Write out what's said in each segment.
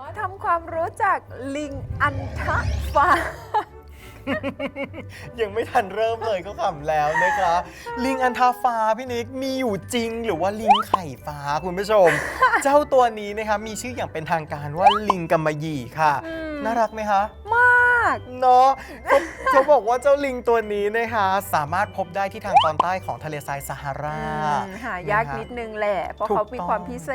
มาทำความรู้จักลิงอันทะฟ้า ยังไม่ทันเริ่มเลยก็ขำแล้วนะคะ ลิงอันทาฟ้าพี่นิกมีอยู่จริงหรือว่าลิงไข่ฟ้าคุณผู้ชม เจ้าตัวนี้นะคะมีชื่ออย่างเป็นทางการว่าลิงกำมะหยี่ค่ะอืมน่ารักไหมคะมาก เนาะเขาเขาบอกว่าเจ้าลิงตัวนี้นะคะสามารถพบได้ที่ทางตอนใต้ของทะเลทรายซาฮาราอืมหายากนิดนึงแหละ เพราะถูกเขามีความต้องพิเศ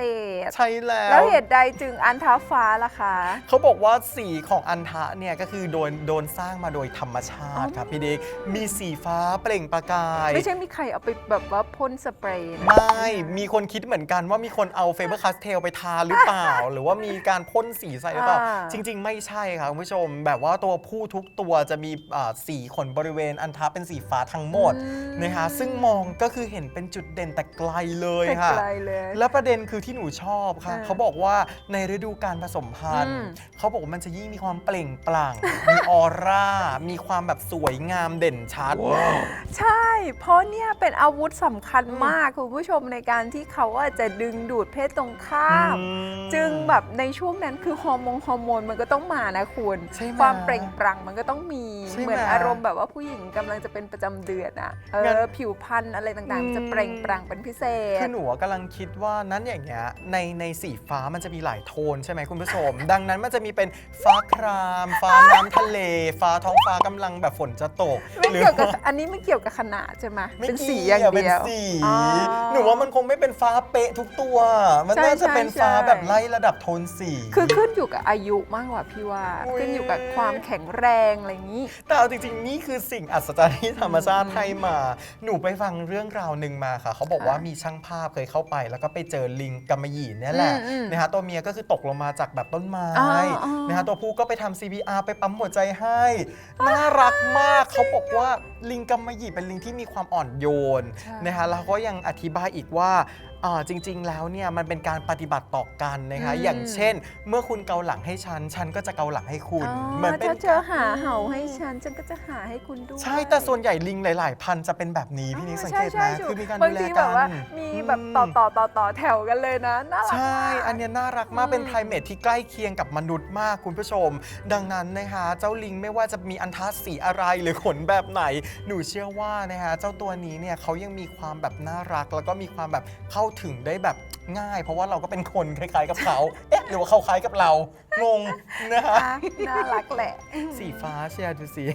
ษ ใช่แล้ว แล้วเหตุใดจึงอันทะฟ้าล่ะคะ เขาบอกว่าสีของอันทะเนี่ยก็คือโดนโดนสร้างมาโดยธรรมชาติครับพี่ดิกมีสีฟ้าเปล่งประกาย ไม่ใช่มีใครเอาไปแบบว่าพ่นสเปรย์นะ ไม่มีคนคิดเหมือนกันว่ามีคนเอาเฟเบอร์คาสเทลไปทาหรือเปล่า หรือว่ามีการพ่นสีใส่หรือเปล่า อ่า จริง ๆ ไม่ใช่ค่ะคุณผู้ชม แบบว่าตัวผู้ทุกตัวจะมีอ่าสีขนบริเวณอันทะเป็นสีฟ้าทั้งหมดอืมนะคะซึ่งมองก็คือเห็นเป็นจุดเด่นแต่ไกลเลยแต่ค่ะ ไกลเลย แล้วประเด็นคือที่หนูชอบค่ะ อ่าเขาบอกว่าในฤดูการผสมพันธุ์อืมเขาบอกว่ามันจะยิ่งมีความเปล่งปลั่ง มีออร่า มีความแบบสวยงามเด่นชัด ใช่ เพราะเนี่ยเป็นอาวุธสำคัญมากคุณผู้ชมในการที่เขาอาจจะดึงดูดเพศตรงข้าม อืม จึงแบบในช่วงนั้นคือฮอร์โมนฮอร์โมนมันก็ต้องมานะคุณใช่ไหมความเปล่งปลั่งมันก็ต้องมีใช่ไหมเหมือนอารมณ์แบบว่าผู้หญิงกำลังจะเป็นประจำเดือนอะเองั้น อผิวพรรณอะไรต่างๆมันจะเปล่งปลั่งเป็นพิเศษ คือหนูกำลังคิดว่านั้นอย่างเงี้ยในในสีฟ้ามันจะมีหลายโทนใช่ไหมคุณผู้ชม ดังนั้นมันจะมีเป็นฟ้าคราม ฟ้าน้ำทะเล ฟ้าท้องฟ้ากำลังแบบฝนจะตกไม่หรือเกี่ยวกับอันนี้ไม่เกี่ยวกับขนาดใช่ไหมไม่เป็นกี่สีอย่างเป็นเดียวสีอ๋อหนูว่ามันคงไม่เป็นฟ้าเป๊ะทุกตัว มันใช่น่าจะเป็นใช่ฟ้าใช่ แบบไล่ระดับโทนสี คือขึ้นอยู่กับอายุมากกว่าพี่ว่า อุ๊ย ขึ้นอยู่กับความแข็งแรงอะไรอย่างนี้ แต่เอาจริงๆ นี่คือสิ่งอัศจรรย์ที่ธรรมชาติให้มา หนูไปฟังเรื่องราวหนึ่งมาค่ะ เขาบอกว่าค่ะมีช่างภาพเคยเข้าไป แล้วก็ไปเจอลิงกำมะหยี่เนี่ยแหละอืมอืมนะคะตัวเมียก็คือตกลงมาจากแบบต้นไม้อ๋ออ๋อ นะคะตัวผู้ก็ไปทำ CPR ไปปั๊มหัวใจให้ น่ารักมากเขาบอกว่าลิงกำมะหยี่เป็นลิงที่มีความอ่อนโยนใช่นะคะแล้วก็ยังอธิบายอีกว่า อ่าจริง ๆ แล้วเนี่ยมันเป็นการปฏิบัติต่อกันนะคะอืม อย่างเช่น เมื่อคุณเกาหลังให้ฉัน ฉันก็จะเกาหลังให้คุณอ๋อเหมือนเป็น ถ้าเธอหาเห่าให้ฉัน ฉันก็จะหาให้คุณด้วย ใช่แต่ส่วนใหญ่ลิงหลาย ๆ พันธุ์จะเป็นแบบนี้พี่นิกสังเกตไหมใช่ใช่คือมีการบาดูงแลทีกัแบบว่านมีแบบต่อต่อต่อต่อแถวกันเลยนะน่ารัก ใช่มากอันเนี้ยน่ารักมากเป็นอืมไพรเมทที่ใกล้เคียงกับมนุษย์มากคุณผู้ชม ดังนั้นนะคะ เจ้าลิงไม่ว่าจะมีอันทัสสีอะไรหรือขนแบบไหน หนูเชื่อว่านะคะเจ้าตัวนี้เนี่ยเขายังมีความแบบน่ารัก แล้วก็มีความแบบเข้าถึงได้แบบง่าย เพราะว่าเราก็เป็นคนคล้ายๆกับเขาเอ๊ะหรือว่าเขาคล้ายกับเรางงนะคะอะน่ารักแหละ สีฟ้าเชียร์ดูสิ